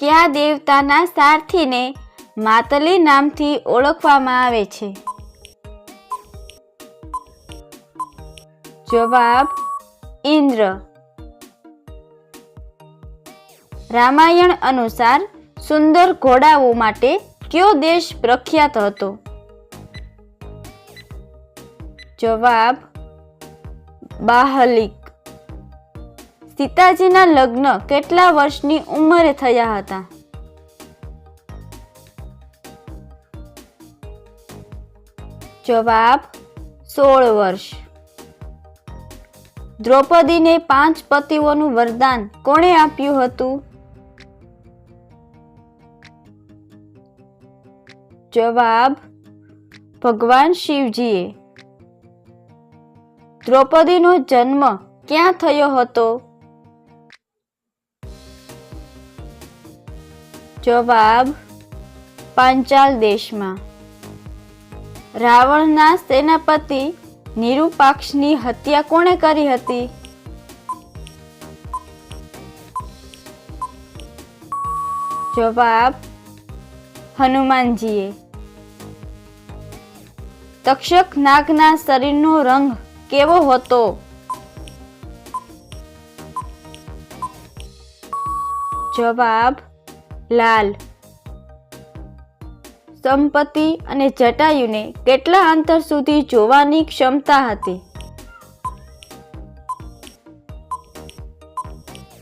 કયા દેવતાના સારથીને માતલી નામથી ઓળખવામાં આવે છે? જવાબ, ઇન્દ્ર. રામાયણ અનુસાર સુંદર ઘોડાઓ માટે કયો દેશ પ્રખ્યાત હતો? જવાબ બાહલિક સીતાજીના લગ્ન કેટલા વર્ષની ઉંમરે થયા હતા? જવાબ, સોળ વર્ષ. દ્રૌપદીને પાંચ પતિઓનું વરદાન કોણે આપ્યું હતું? જવાબ, ભગવાન શિવજીએ. દ્રૌપદીનો જન્મ ક્યાં થયો હતો? જવાબ પાંચાલ દેશમાં. રાવણના સેનાપતિ નિરૂપાક્ષની હત્યા કોણે કરી હતી? જવાબ હનુમાનજીએ. તક્ષક નાગના શરીરનો રંગ કેવો હતો? જવાબ લાલ. સંપત્તિ અને જટાયુને કેટલા અંતર સુધી જોવાની ક્ષમતા હતી?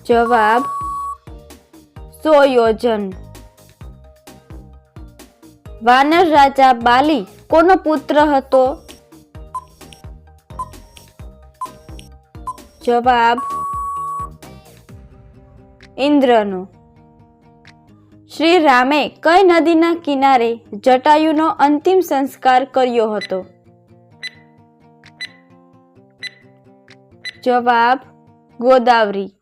જવાબ સો વાનર રાજા બાલી કોનો પુત્ર હતો? જવાબ, ઇન્દ્રનો. શ્રી રામે કઈ નદીના કિનારે જટાયુનો અંતિમ સંસ્કાર કર્યો હતો? જવાબ, ગોદાવરી.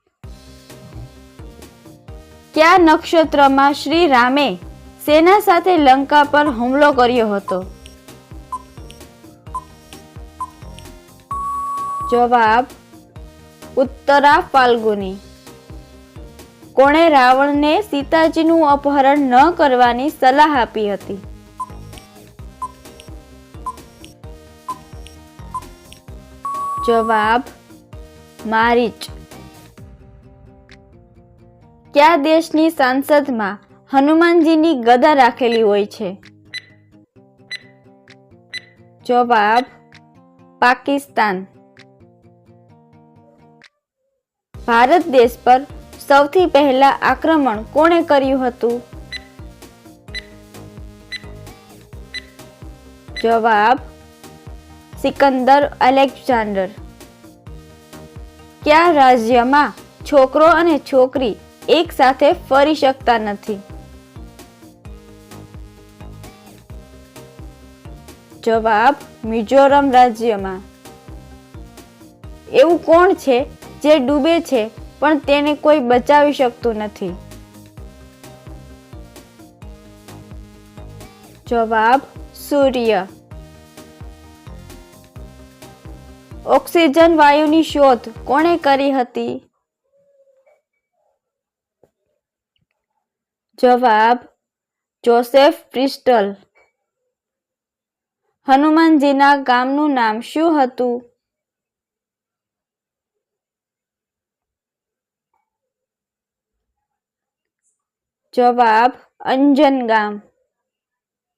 કયા નક્ષત્રમાં શ્રી રામે સેના સાથે લંકા પર હુમલો કર્યો હતો? જવાબ ઉત્તરા ફાલ્ગુની કોણે રાવણને સીતાજીનું અપહરણ ન કરવાની સલાહ આપી હતી. જવાબ મારીચ કયા દેશની સંસદમાં હનુમાનજીની ગદા રાખેલી હોય છે? જવાબ, પાકિસ્તાન. ભારત દેશ પર સૌથી પહેલા આક્રમણ કોણે કર્યું હતું? જવાબ, સિકંદર અલેક્ઝાન્ડર. કયા રાજ્યમાં છોકરો અને છોકરી એક સાથે ફરી શકતા નથી? જવાબ, મિઝોરમ રાજ્યમાં. એવું કોણ છે જે ડૂબે છે પણ તેને કોઈ બચાવી શકતું નથી. જવાબ, સૂર્ય. ઓક્સિજન વાયુની શોધ કોણે કરી હતી? જવાબ, જોસેફ પ્રિસ્ટલ હનુમાનજીના ગામનું નામ શું હતું? જવાબ અંજન ગામ.